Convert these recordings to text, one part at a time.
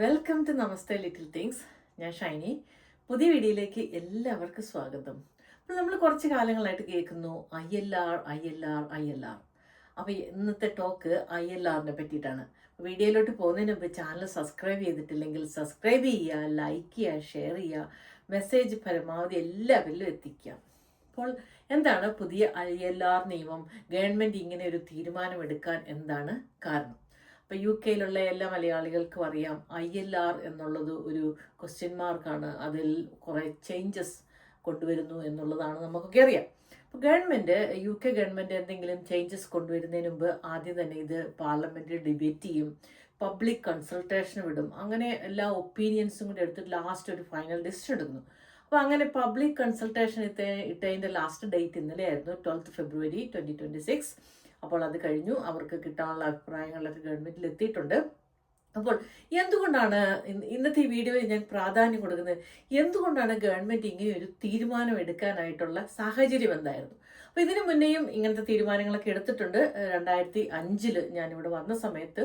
Welcome to Namaste little things ഞാൻ ഷൈനി. പുതിയ വീഡിയോയിലേക്ക് എല്ലാവർക്കും സ്വാഗതം. അപ്പോൾ നമ്മൾ കുറച്ച് കാലങ്ങളായിട്ട് കേൾക്കുന്നു I L R I L R I L R. അപ്പോൾ ഇന്നത്തെ ടോക്ക് ഐ എൽ ആറിനെ പറ്റിയിട്ടാണ്. വീഡിയോയിലോട്ട് പോകുന്നതിന് മുമ്പ് ചാനൽ സബ്സ്ക്രൈബ് ചെയ്തിട്ടില്ലെങ്കിൽ സബ്സ്ക്രൈബ് ചെയ്യുക ലൈക്ക് ചെയ്യുക ഷെയർ ചെയ്യുക മെസ്സേജ് പരമാവധി എല്ലാവരിലും എത്തിക്കുക. അപ്പോൾ എന്താണ് പുതിയ ഐ എൽ ആർ നിയമം? ഗവൺമെന്റ് ഇങ്ങനെ ഒരു തീരുമാനമെടുക്കാൻ എന്താണ് കാരണം? അപ്പോൾ യു കെയിലുള്ള എല്ലാ മലയാളികൾക്കും അറിയാം ഐ എൽ ആർ എന്നുള്ളത് ഒരു ക്വസ്റ്റ്യൻ മാർക്കാണ് അതിൽ കുറേ ചേഞ്ചസ് കൊണ്ടുവരുന്നു എന്നുള്ളതാണ് നമുക്കൊക്കെ അറിയാം. അപ്പോൾ ഗവൺമെന്റ് യു കെ ഗവൺമെന്റ് എന്തെങ്കിലും ചേഞ്ചസ് കൊണ്ടുവരുന്നതിന് മുമ്പ് ആദ്യം തന്നെ ഇത് പാർലമെന്റിൽ ഡിബേറ്റ് ചെയ്യും പബ്ലിക് കൺസൾട്ടേഷൻ വിടും. അങ്ങനെ എല്ലാ ഒപ്പീനിയൻസും കൂടി എടുത്തിട്ട് ലാസ്റ്റ് ഒരു ഫൈനൽ ഡിസിഷൻ എടുക്കുന്നു. അപ്പോൾ അങ്ങനെ പബ്ലിക് കൺസൾട്ടേഷൻ ഇട്ട ഇട്ടതിന്റെ ലാസ്റ്റ് ഡേറ്റ് ഇന്നലെയായിരുന്നു twelfth February twenty twenty six അപ്പോൾ അത് കഴിഞ്ഞു. അവർക്ക് കിട്ടാനുള്ള അഭിപ്രായങ്ങളൊക്കെ ഗവൺമെന്റിൽ എത്തിയിട്ടുണ്ട്. അപ്പോൾ എന്തുകൊണ്ടാണ് ഇന്നത്തെ ഈ വീഡിയോയിൽ ഞാൻ പ്രാധാന്യം കൊടുക്കുന്നത്? എന്തുകൊണ്ടാണ് ഗവൺമെന്റ് ഇങ്ങനെ ഒരു തീരുമാനം എടുക്കാനായിട്ടുള്ള സാഹചര്യം എന്തായിരുന്നു? അപ്പോൾ ഇതിനു മുന്നേയും ഇങ്ങനത്തെ തീരുമാനങ്ങളൊക്കെ എടുത്തിട്ടുണ്ട്. രണ്ടായിരത്തി അഞ്ചിൽ ഞാനിവിടെ വന്ന സമയത്ത്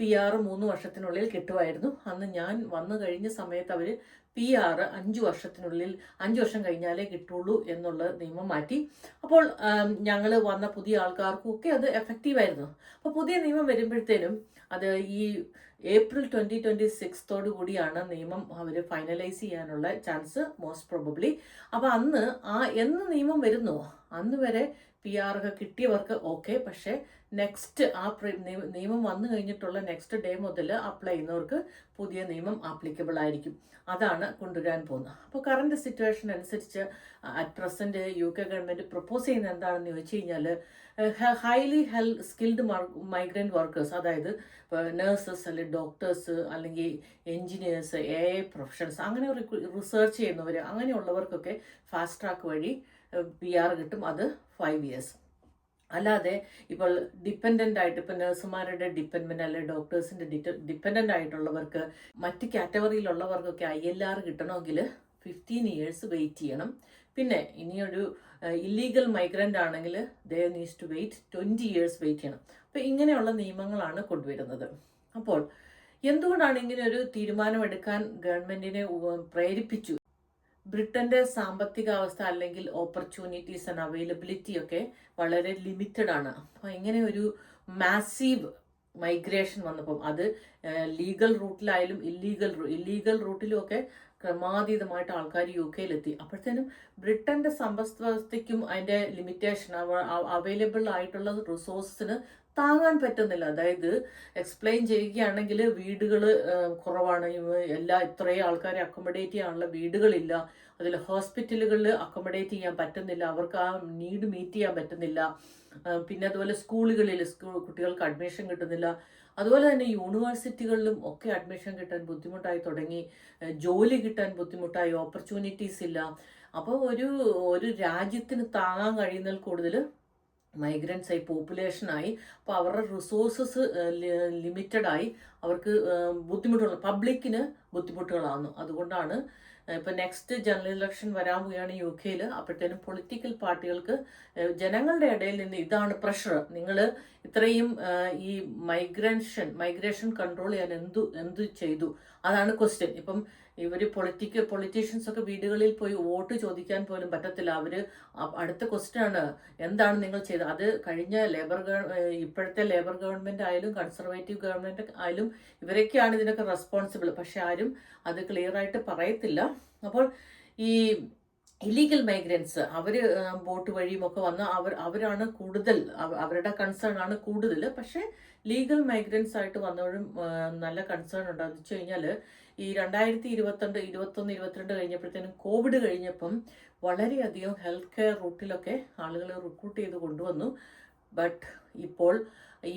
പി ആർ മൂന്ന് വർഷത്തിനുള്ളിൽ കിട്ടുമായിരുന്നു. അന്ന് ഞാൻ വന്നു കഴിഞ്ഞ സമയത്ത് അവർ പി ആർ അഞ്ച് വർഷത്തിനുള്ളിൽ അഞ്ച് വർഷം കഴിഞ്ഞാലേ കിട്ടുള്ളൂ എന്നുള്ള നിയമം മാറ്റി. അപ്പോൾ ഞങ്ങൾ വന്ന പുതിയ ആൾക്കാർക്കും ഒക്കെ അത് എഫക്റ്റീവായിരുന്നു അപ്പോൾ പുതിയ നിയമം വരുമ്പോഴത്തേനും അത് ഈ ഏപ്രിൽ ട്വന്റി ട്വന്റി സിക്സ്തോടു കൂടിയാണ് നിയമം അവർ ഫൈനലൈസ് ചെയ്യാനുള്ള ചാൻസ് മോസ്റ്റ് പ്രോബബ്ലി അപ്പോൾ അന്ന് ആ എന്ന് നിയമം വരുന്നോ? അന്ന് വരെ പി ആർ ഒക്കെ കിട്ടിയവർക്ക് ഓക്കെ പക്ഷേ നെക്സ്റ്റ് ആ നിയമം വന്നു കഴിഞ്ഞിട്ടുള്ള നെക്സ്റ്റ് ഡേ മുതൽ അപ്ലൈ ചെയ്യുന്നവർക്ക് പുതിയ നിയമം ആപ്ലിക്കബിൾ ആയിരിക്കും. അതാണ് കൊണ്ടുവരാൻ പോകുന്നത്. അപ്പോൾ കറണ്ട് സിറ്റുവേഷൻ അനുസരിച്ച് at present U K government propose ചെയ്യുന്നത് എന്താണെന്ന് ചോദിച്ചു കഴിഞ്ഞാൽ ഹൈലി ഹെൽ സ്കിൽഡ് മൈഗ്രന്റ് വർക്കേഴ്സ് അതായത് നേഴ്സസ് അല്ലെങ്കിൽ ഡോക്ടേഴ്സ് അല്ലെങ്കിൽ എൻജിനീയേഴ്സ് എ ഐ പ്രൊഫഷൻസ് അങ്ങനെ റിസർച്ച് ചെയ്യുന്നവർ അങ്ങനെയുള്ളവർക്കൊക്കെ ഫാസ്റ്റ് ട്രാക്ക് വഴി പി ആർ കിട്ടും. അത് ഫൈവ് ഇയേഴ്സ് അല്ലാതെ ഇപ്പോൾ ഡിപ്പെൻഡന്റ് ആയിട്ട് ഇപ്പോൾ നഴ്സുമാരുടെ ഡിപ്പെൻഡന്റ് അല്ലെങ്കിൽ ഡോക്ടേഴ്സിന്റെ ഡിപ്പെൻഡന്റ് ആയിട്ടുള്ളവർക്ക് മറ്റ് കാറ്റഗറിയിലുള്ളവർക്കൊക്കെ ഐ എൽ ആർ കിട്ടണമെങ്കിൽ ഫിഫ്റ്റീൻ ഇയേഴ്സ് വെയിറ്റ് ചെയ്യണം. പിന്നെ ഇനിയൊരു ഇല്ലീഗൽ മൈഗ്രന്റ് ആണെങ്കിൽ they needs to wait twenty years wait ചെയ്യണം. അപ്പോൾ ഇങ്ങനെയുള്ള നിയമങ്ങളാണ് കൊണ്ടുവരുന്നത്. അപ്പോൾ എന്തുകൊണ്ടാണ് ഇങ്ങനെ ഒരു തീരുമാനമെടുക്കാൻ ഗവൺമെന്റിനെ പ്രേരിപ്പിച്ചു? ബ്രിട്ടന്റെ സാമ്പത്തിക അവസ്ഥ അല്ലെങ്കിൽ ഓപ്പർച്യൂണിറ്റീസ് ആൻഡ് അവൈലബിലിറ്റി ഒക്കെ വളരെ ലിമിറ്റഡ് ആണ്. അപ്പോൾ ഇങ്ങനെ ഒരു മാസീവ് മൈഗ്രേഷൻ വന്നപ്പം അത് ലീഗൽ റൂട്ടിലായാലും ഇല്ലീഗൽ ഇല്ലീഗൽ റൂട്ടിലും ഒക്കെ ക്രമാതീതമായിട്ട് ആൾക്കാർ യു കെയിലെത്തി. അപ്പോഴത്തേനും ബ്രിട്ടന്റെ സമ്പദ് വ്യവസ്ഥയ്ക്കും അതിന്റെ ലിമിറ്റേഷൻ അവൈലബിൾ ആയിട്ടുള്ള റിസോഴ്സിന് താങ്ങാൻ പറ്റുന്നില്ല. അതായത് എക്സ്പ്ലെയിൻ ചെയ്യുകയാണെങ്കിൽ വീടുകൾ കുറവാണ്. എല്ലാ ഇത്രയും ആൾക്കാരെ അക്കോമഡേറ്റ് ചെയ്യാനുള്ള വീടുകളില്ല. അതിൽ ഹോസ്പിറ്റലുകളിൽ അക്കോമഡേറ്റ് ചെയ്യാൻ പറ്റുന്നില്ല. അവർക്ക് ആ നീഡ് മീറ്റ് ചെയ്യാൻ പറ്റുന്നില്ല. പിന്നെ അതുപോലെ സ്കൂളുകളിൽ സ്കൂൾ കുട്ടികൾക്ക് അഡ്മിഷൻ കിട്ടുന്നില്ല. അതുപോലെ തന്നെ യൂണിവേഴ്സിറ്റികളിലും ഒക്കെ അഡ്മിഷൻ കിട്ടാൻ ബുദ്ധിമുട്ടായി തുടങ്ങി. ജോലി കിട്ടാൻ ബുദ്ധിമുട്ടായി. ഓപ്പർച്യൂണിറ്റീസ് ഇല്ല. അപ്പോൾ ഒരു ഒരു രാജ്യത്തിന് താങ്ങാൻ കഴിയുന്നതിൽ കൂടുതൽ മൈഗ്രൻസ് ആയി പോപ്പുലേഷനായി അപ്പോൾ അവരുടെ റിസോഴ്സസ് ലിമിറ്റഡ് ആയി അവർക്ക് ബുദ്ധിമുട്ടുകൾ പബ്ലിക്കിന് ബുദ്ധിമുട്ടുകളാകുന്നു അതുകൊണ്ടാണ് ഇപ്പം നെക്സ്റ്റ് ജനറൽ ഇലക്ഷൻ വരാൻ പോവുകയാണ് യു കെയിൽ അപ്പോഴത്തേനും പൊളിറ്റിക്കൽ പാർട്ടികൾക്ക് ജനങ്ങളുടെ ഇടയിൽ നിന്ന് ഇതാണ് പ്രഷർ നിങ്ങൾ ഇത്രയും ഈ മൈഗ്രേഷൻ മൈഗ്രേഷൻ കൺട്രോൾ ചെയ്യാൻ എന്തു എന്തു ചെയ്തു? അതാണ് ക്വസ്റ്റ്യൻ ഇപ്പം ഇവർ പൊളിറ്റിക്കൽ പൊളിറ്റീഷ്യൻസ് ഒക്കെ വീടുകളിൽ പോയി വോട്ട് ചോദിക്കാൻ പോലും പറ്റത്തില്ല. അവർ അടുത്ത ക്വസ്റ്റ്യൻ ആണ്. എന്താണ് നിങ്ങൾ ചെയ്തത് അത് കഴിഞ്ഞ ലേബർ ഇപ്പോഴത്തെ ലേബർ ഗവൺമെന്റ് ആയാലും കൺസർവേറ്റീവ് ഗവൺമെന്റ് ആയാലും ഇവരൊക്കെയാണ് ഇതിനൊക്കെ റെസ്പോൺസിബിൾ പക്ഷെ ആരും അത് ക്ലിയർ ആയിട്ട് പറയത്തില്ല. അപ്പോൾ ഈ ഇല്ലീഗൽ മൈഗ്രൻസ് അവർ ബോട്ട് വഴിയും ഒക്കെ വന്ന് അവർ അവരാണ് കൂടുതൽ അവരുടെ കൺസേൺ ആണ് കൂടുതൽ. പക്ഷേ ലീഗൽ മൈഗ്രൻസ് ആയിട്ട് വന്നവരും നല്ല കൺസേൺ ഉണ്ട്. എന്ന് വെച്ച് കഴിഞ്ഞാൽ ഈ രണ്ടായിരത്തി ഇരുപത്തിരണ്ട് ഇരുപത്തൊന്ന് ഇരുപത്തിരണ്ട് കഴിഞ്ഞപ്പോഴത്തേനും കോവിഡ് കഴിഞ്ഞപ്പം വളരെയധികം ഹെൽത്ത് കെയർ റൂട്ടിലൊക്കെ ആളുകളെ റിക്രൂട്ട് ചെയ്ത് കൊണ്ടുവന്നു. ബട്ട് ഇപ്പോൾ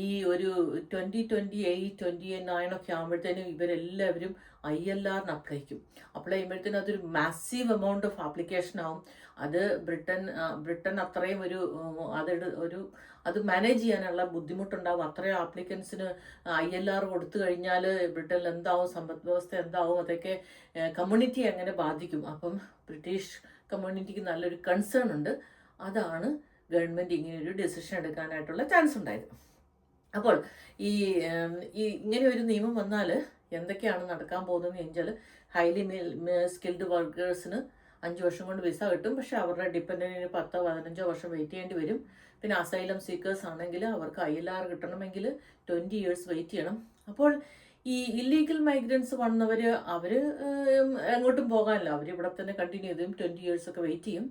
ഈ ഒരു twenty twenty eight twenty nine ഒക്കെ ആകുമ്പോഴത്തേനും ഇവരെല്ലാവരും ഐ എൽ ആറിന് അപ്ലൈ ചെയ്യും അപ്ലൈ ചെയ്യുമ്പോഴത്തേനും അതൊരു മാസീവ് എമൗണ്ട് ഓഫ് ആപ്ലിക്കേഷൻ ആവും. അത് ബ്രിട്ടൻ ബ്രിട്ടൻ അത്രയും ഒരു അതെടു ഒരു അത് മാനേജ് ചെയ്യാനുള്ള ബുദ്ധിമുട്ടുണ്ടാവും. അത്രയും ആപ്ലിക്കൻസിന് ഐ എൽ ആർ കൊടുത്തു കഴിഞ്ഞാൽ ബ്രിട്ടനിൽ എന്താവും? സമ്പദ് വ്യവസ്ഥ എന്താവും? അതൊക്കെ കമ്മ്യൂണിറ്റി എങ്ങനെ ബാധിക്കും? അപ്പം ബ്രിട്ടീഷ് കമ്മ്യൂണിറ്റിക്ക് നല്ലൊരു കൺസേൺ ഉണ്ട്. അതാണ് ഗവൺമെന്റ് ഒരു ഡെസിഷൻ എടുക്കാനായിട്ടുള്ള ചാൻസ് ഉണ്ടായത്. അപ്പോൾ ഈ ഇങ്ങനെ ഒരു നിയമം വന്നാൽ എന്തൊക്കെയാണ് നടക്കാൻ പോകുന്നതെന്ന് വെച്ചാൽ ഹൈലി സ്കിൽഡ് വർക്കേഴ്സിന് അഞ്ച് വർഷം കൊണ്ട് വിസ കിട്ടും. പക്ഷെ അവരുടെ ഡിപ്പെൻഡന്റിന് പത്തോ പതിനഞ്ചോ വർഷം വെയിറ്റ് ചെയ്യേണ്ടി വരും. പിന്നെ അസൈലം സീക്കേഴ്സ് ആണെങ്കിൽ അവർക്ക് ഐ എൽ ആർ കിട്ടണമെങ്കിൽ ട്വന്റി ഇയേഴ്സ് വെയിറ്റ് ചെയ്യണം. അപ്പോൾ ഈ ഇല്ലീഗൽ മൈഗ്രൻസ് വന്നവർ അവർ എങ്ങോട്ടും പോകാനില്ല. അവർ ഇവിടെ തന്നെ കണ്ടിന്യൂ ചെയ്തും ട്വന്റി ഇയേഴ്സ് ഒക്കെ വെയിറ്റ് ചെയ്യും.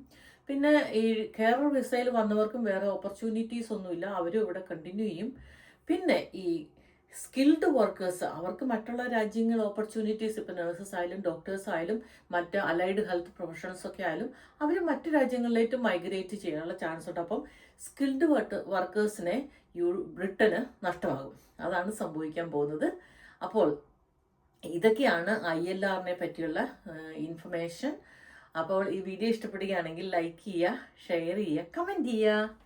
പിന്നെ ഈ കേരള വിസയിൽ വന്നവർക്കും വേറെ ഓപ്പർച്യൂണിറ്റീസ് ഒന്നുമില്ല. അവരും ഇവിടെ കണ്ടിന്യൂ ചെയ്യും. പിന്നെ ഈ സ്കിൽഡ് വർക്കേഴ്സ് അവർക്ക് മറ്റുള്ള രാജ്യങ്ങൾ ഓപ്പർച്യൂണിറ്റീസ് ഇപ്പം നഴ്സസ് ആയാലും ഡോക്ടേഴ്സ് ആയാലും മറ്റ് അലൈഡ് ഹെൽത്ത് പ്രൊഫഷണൽസ് ഒക്കെ ആയാലും അവർ മറ്റ് രാജ്യങ്ങളിലേക്ക് മൈഗ്രേറ്റ് ചെയ്യാനുള്ള ചാൻസ് ഉണ്ട്. അപ്പം സ്കിൽഡ് വർക്കേഴ്സിനെ യു ബ്രിട്ടന് നഷ്ടമാകും. അതാണ് സംഭവിക്കാൻ പോകുന്നത്. അപ്പോൾ ഇതൊക്കെയാണ് ഐ എൽ ആറിനെ പറ്റിയുള്ള ഇൻഫർമേഷൻ അപ്പോൾ ഈ വീഡിയോ ഇഷ്ടപ്പെടുകയാണെങ്കിൽ ലൈക്ക് ചെയ്യുക ഷെയർ ചെയ്യുക കമന്റ് ചെയ്യുക.